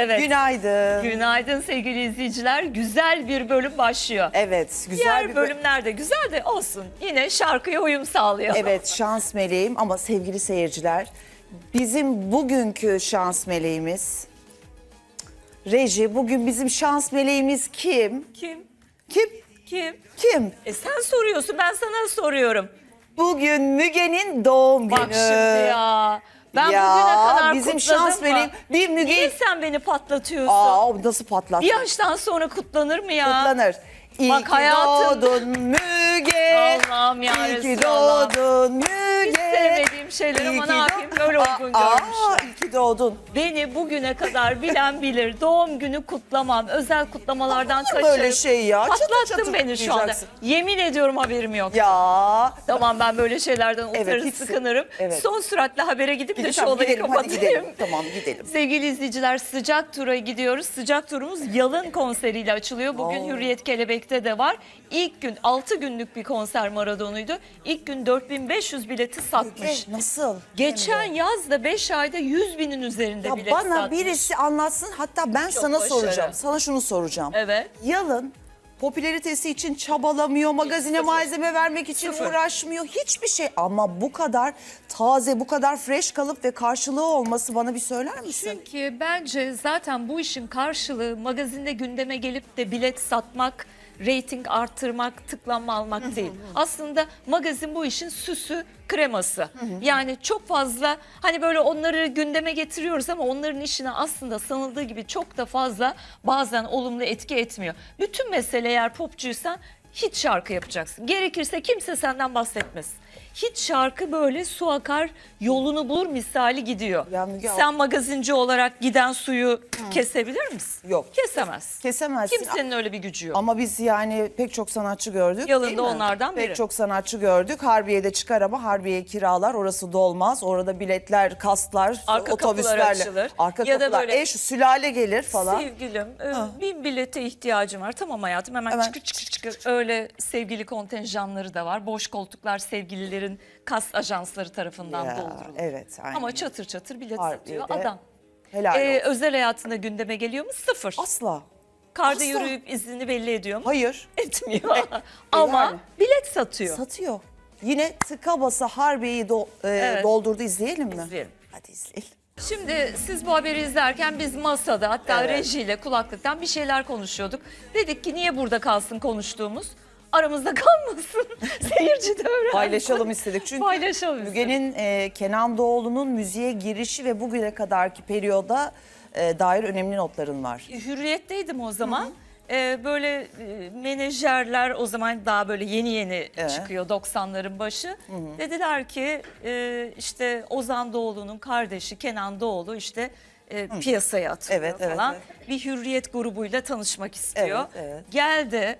Evet. Günaydın. Günaydın sevgili izleyiciler. Güzel bir bölüm başlıyor. Evet, güzel Diğer bir bö- bölümler de güzel de olsun. Yine şarkıya uyum sağlıyor. Evet, şans meleğim ama sevgili seyirciler, bizim bugünkü şans meleğimiz Reji, bugün bizim şans meleğimiz kim? Kim? Kim? Kim? Kim? E sen soruyorsun ben sana soruyorum. Bugün Müge'nin doğum günü. Bak şimdi ya. Ben Ya, bugüne kadar bizim kutladım şans mı? meleğim. Bir Müge- Niye sen beni patlatıyorsun? Aa, nasıl patlattı? Bir yaştan sonra kutlanır mı ya? Kutlanır. İyi Bak ki hayatım- doğdun Müge. Allah'ım ya İyi ki doğdun Hiç Müge. sevmediğim şeyler ama ne yapayım böyle uygun Aa, görmüşler. iyi ki doğdun. Beni bugüne kadar bilen bilir. Doğum günü kutlamam. Özel kutlamalardan Olur kaçarım. böyle şey ya. Çatır Patlattın çatır beni şu anda. kutlayacaksın. Yemin ediyorum haberim yok. Ya. Tamam ben böyle şeylerden utanır hiç- sıkınırım. evet. Son süratle habere gidip de şu Tamam, olayı gidelim, hadi kapatayım. gidelim. Tamam gidelim. Sevgili izleyiciler sıcak tura gidiyoruz. Sıcak turumuz Yalın konseriyle açılıyor. Bugün. Hürriyet Kelebek'te de var. İlk gün 6 günlük bir konser maradonuydu. İlk gün 4500 bileti satmış. Nasıl? Geçen yaz da 5 ayda 100 binin üzerinde Ya bilet bana satmış. birisi anlatsın hatta ben Çok sana başarı. soracağım. Sana şunu soracağım. Evet. Yalın popülaritesi için çabalamıyor, magazine Sıfır. malzeme vermek için Sıfır. uğraşmıyor. Hiçbir şey ama bu kadar taze, bu kadar fresh kalıp ve karşılığı olması bana bir söyler misin? Çünkü bence zaten bu işin karşılığı magazinde gündeme gelip de bilet satmak, reyting arttırmak, tıklanma almak değil. Aslında magazin bu işin süsü, kreması. Yani çok fazla hani böyle onları gündeme getiriyoruz ama onların işine aslında sanıldığı gibi çok da fazla bazen olumlu etki etmiyor. Bütün mesele eğer popçuysan hiç şarkı yapacaksın. Gerekirse kimse senden bahsetmez. Hiç şarkı böyle su akar yolunu bulur misali gidiyor. Ya Müge Sen magazinci olarak giden suyu kesebilir misin? Yok. Kesemez. Kesemezsin. Kimsenin öyle bir gücü yok. Ama biz yani pek çok sanatçı gördük. Yalın değil da mi? onlardan Pek biri. çok sanatçı gördük. Harbiye'de çıkar ama Harbiye kiralar. Orası dolmaz. Orada biletler, kastlar, Arka kapılar otobüslerle. açılır. Arka Ya da kapılar. böyle- Eş, sülale gelir falan. Sevgilim e, bin bilete ihtiyacım var. Tamam hayatım hemen Hemen çıkır çıkır çıkır. Öyle sevgili kontenjanları da var. Boş koltuklar sevgililerin kas ajansları tarafından Ya, doldurulur. evet, aynen. Ama çatır çatır bilet satıyor adam. Helal Ee, olsun. özel hayatında gündeme geliyor mu? Sıfır. Asla. Karda asla. yürüyüp izini belli ediyor mu? Hayır. Etmiyor. Ama yani. bilet satıyor. Satıyor. Yine tıka basa Harbiye'yi do- e, Evet. doldurdu izleyelim mi? İzleyelim. Hadi izleyelim. Şimdi siz bu haberi izlerken biz masada hatta Evet. rejiyle kulaklıktan bir şeyler konuşuyorduk. Dedik ki niye burada kalsın konuştuğumuz? Aramızda kalmasın. Seyirci de öğrensin. Paylaşalım istedik çünkü Paylaşalım istedik. Müge'nin e, Kenan Doğulu'nun müziğe girişi ve bugüne kadarki periyoda e, dair önemli notların var. Hürriyetteydim o zaman. Ee, böyle e, menajerler o zaman daha böyle yeni yeni Evet. çıkıyor 90'ların başı. Dediler ki e, işte Ozan Doğulu'nun kardeşi Kenan Doğulu işte e, piyasaya atılıyor Evet, evet, falan. Bir hürriyet grubuyla tanışmak istiyor. Evet, evet. Geldi.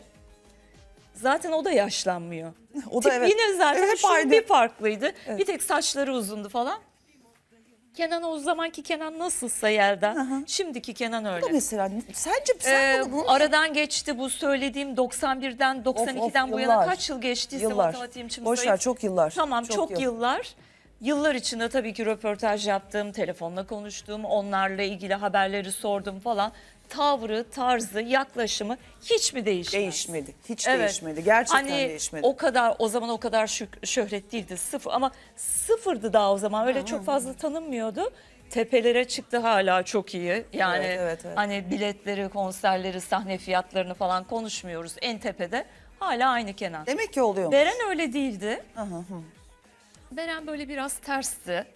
Zaten o da yaşlanmıyor. O da Tip evet. Yine zaten Evet, hep şu aynı. bir farklıydı. Bir tek saçları uzundu falan. Kenan o zamanki Kenan nasılsa Yelda. Şimdiki Kenan öyle. Bu da mesela sence sen Ee, bunu, bunu aradan geçti bu söylediğim 91'den 92'den bu yana yıllar. kaç yıl geçtiyse yıllar. matematiğim şimdi Boş ver zayıf. çok yıllar. Tamam çok, yıl. yıllar. Yıllar içinde tabii ki röportaj yaptım, telefonla konuştum, onlarla ilgili haberleri sordum falan. Tavrı, tarzı, yaklaşımı hiç mi değişmedi? Değişmedi. Hiç Evet. değişmedi. Gerçekten hani değişmedi. o kadar o zaman o kadar şük- şöhret değildi sıfır ama sıfırdı daha o zaman öyle çok fazla tanınmıyordu. Tepelere çıktı hala çok iyi. Yani Evet, evet, evet. hani biletleri, konserleri, sahne fiyatlarını falan konuşmuyoruz. En tepede hala aynı Kenan. Demek ki oluyor. Beren öyle değildi. Beren böyle biraz tersti.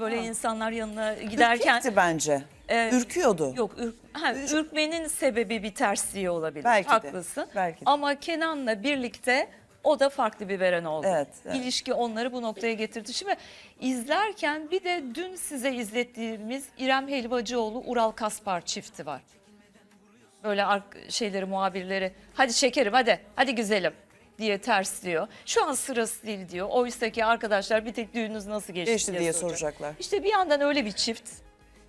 Böyle insanlar yanına giderken Ürkekti bence. Ee, Ürküyordu. Yok ürk, ha, ürkmenin sebebi bir tersliği olabilir. Belki de, Haklısın. belki de. Ama Kenan'la birlikte o da farklı bir veren oldu. Evet, evet. İlişki onları bu noktaya getirdi. Şimdi izlerken bir de dün size izlettiğimiz İrem Helvacıoğlu Ural Kaspar çifti var. Böyle ark- şeyleri muhabirleri hadi şekerim hadi hadi güzelim diye tersliyor. Şu an sırası değil diyor. Oysa ki arkadaşlar bir tek düğününüz nasıl geçti, Geçti diye soracak. soracaklar. İşte bir yandan öyle bir çift.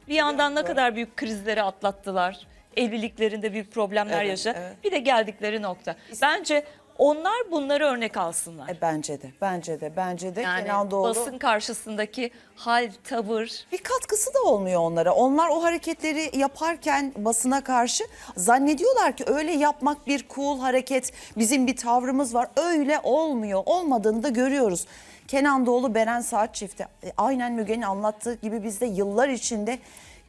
Bir yandan ne kadar büyük krizleri atlattılar. Evliliklerinde büyük problemler Evet, yaşa. evet. Bir de geldikleri nokta. Bence onlar bunları örnek alsınlar. E, bence de, bence de, bence de Yani Kenan Doğulu basın karşısındaki hal, tavır, bir katkısı da olmuyor onlara. Onlar o hareketleri yaparken basına karşı zannediyorlar ki öyle yapmak bir cool hareket, bizim bir tavrımız var. Öyle olmuyor. Olmadığını da görüyoruz. Kenan Doğulu, Beren Saat çifti. E, aynen Müge'nin anlattığı gibi biz de yıllar içinde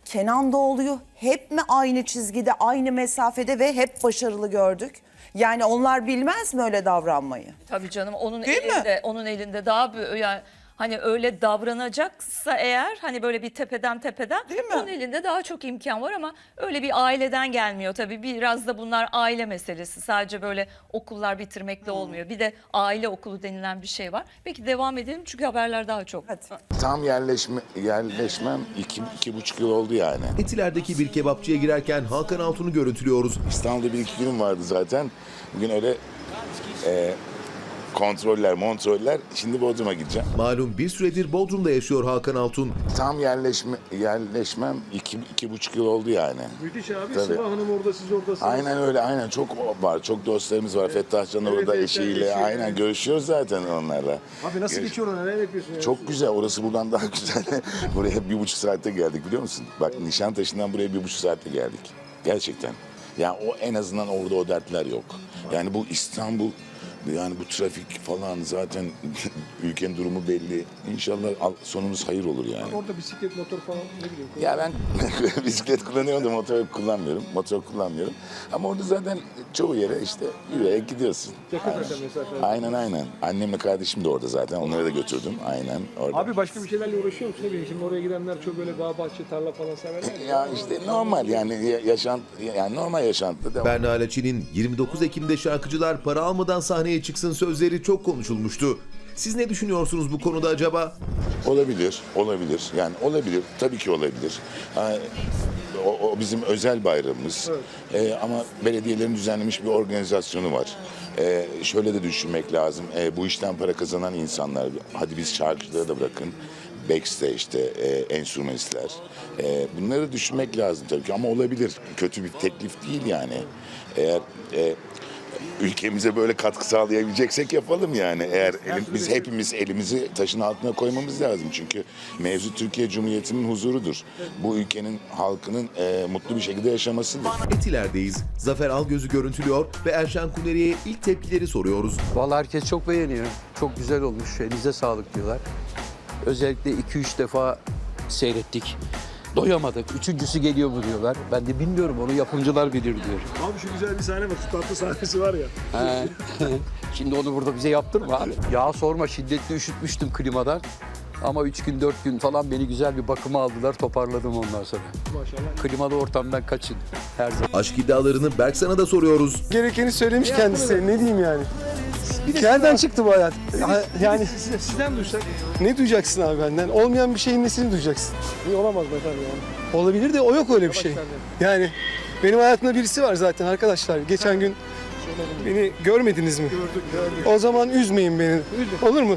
Kenan Doğulu'yu hep mi aynı çizgide, aynı mesafede ve hep başarılı gördük? Yani onlar bilmez mi öyle davranmayı? Tabii canım onun Değil mi? elinde onun elinde daha bir yani hani öyle davranacaksa eğer hani böyle bir tepeden tepeden Değil mi? onun elinde daha çok imkan var ama öyle bir aileden gelmiyor tabii biraz da bunlar aile meselesi sadece böyle okullar bitirmekle olmuyor bir de aile okulu denilen bir şey var peki devam edelim çünkü haberler daha çok. Hadi. Tam yerleşme, yerleşmem iki, iki buçuk yıl oldu yani. Etiler'deki bir kebapçıya girerken Hakan Altun'u görüntülüyoruz. İstanbul'da bir iki günüm vardı zaten. Bugün öyle e, kontroller, montroller. Şimdi Bodrum'a gideceğim. Malum bir süredir Bodrum'da yaşıyor Hakan Altun. Tam yerleşme, yerleşmem iki, iki buçuk yıl oldu yani. Müthiş abi. Tabii. Sıla Hanım orada, siz oradasınız. Aynen öyle, aynen çok var. Çok dostlarımız var. Fettah Can Evet, orada evet, eşiyle. eşiyle. Aynen görüşüyoruz zaten onlarla. Abi nasıl Görüş- geçiyor orada? Neler yapıyorsun? ya? Çok güzel. Orası buradan daha güzel. buraya bir buçuk saatte geldik biliyor musun? Bak Nişantaşı'ndan buraya bir buçuk saatte geldik. Gerçekten. Yani o en azından orada o dertler yok. Yani bu İstanbul yani bu trafik falan zaten ülkenin durumu belli. İnşallah al- sonumuz hayır olur yani. Orada bisiklet, motor falan ne bileyim. Ya ben bisiklet kullanıyorum da motor kullanmıyorum. Motor kullanmıyorum. Ama orada zaten çoğu yere işte yürüyerek gidiyorsun. Yakın zaten mesafe. Aynen aynen. Annemle kardeşim de orada zaten. Onları da götürdüm. Aynen orada. Abi başka bir şeylerle uğraşıyor musun? Ne bileyim şimdi oraya gidenler çok böyle bağ, bahçe, tarla falan severler ya. Ya işte normal yani ya- yaşant yani normal yaşantıda devam. Berna Laçin'in 29 Ekim'de şarkıcılar para almadan sahneye çıksın sözleri çok konuşulmuştu. Siz ne düşünüyorsunuz bu konuda acaba? Olabilir, olabilir. Yani olabilir, tabii ki olabilir. O, o bizim özel bayramımız. Ee, ama belediyelerin düzenlemiş bir organizasyonu var. Ee, şöyle de düşünmek lazım. Ee, bu işten para kazanan insanlar, hadi biz şarkıcıları da bırakın. Backstage'de e, enstrümanistler. E, bunları düşünmek lazım tabii ki ama olabilir. Kötü bir teklif değil yani. Eğer e, ülkemize böyle katkı sağlayabileceksek yapalım yani. Eğer elim- biz hepimiz elimizi taşın altına koymamız lazım. Çünkü mevzu Türkiye Cumhuriyeti'nin huzurudur. Bu ülkenin halkının e, mutlu bir şekilde yaşamasıdır. Etiler'deyiz. Zafer Algöz'ü görüntülüyor ve Erşan Kuneri'ye ilk tepkileri soruyoruz. Vallahi herkes çok beğeniyor. Çok güzel olmuş. Elinize sağlık diyorlar. Özellikle 2-3 defa seyrettik. Doyamadık. Üçüncüsü geliyor mu diyorlar. Ben de bilmiyorum onu yapımcılar bilir diyor. Abi şu güzel bir sahne var. Şu tatlı sahnesi var ya. He. Şimdi onu burada bize yaptırma abi. Ya sorma şiddetli üşütmüştüm klimadan. Ama üç gün dört gün falan beni güzel bir bakıma aldılar toparladım ondan sonra. Maşallah. Klimalı ortamdan kaçın her zaman. Aşk iddialarını Berksan'a da soruyoruz. gerekeni söylemiş kendisi. Ne diyeyim yani? Nereden çıktı bu hayat? Ha- Yani Siz, sizden duysak ne duyacaksın abi benden? Olmayan bir şeyin nesini duyacaksın? iyi olamaz efendim yani? Olabilir de o yok öyle bir şey. Yani benim hayatımda birisi var zaten arkadaşlar. Geçen gün beni görmediniz mi? Gördük, gördük. O zaman üzmeyin beni. Olur mu?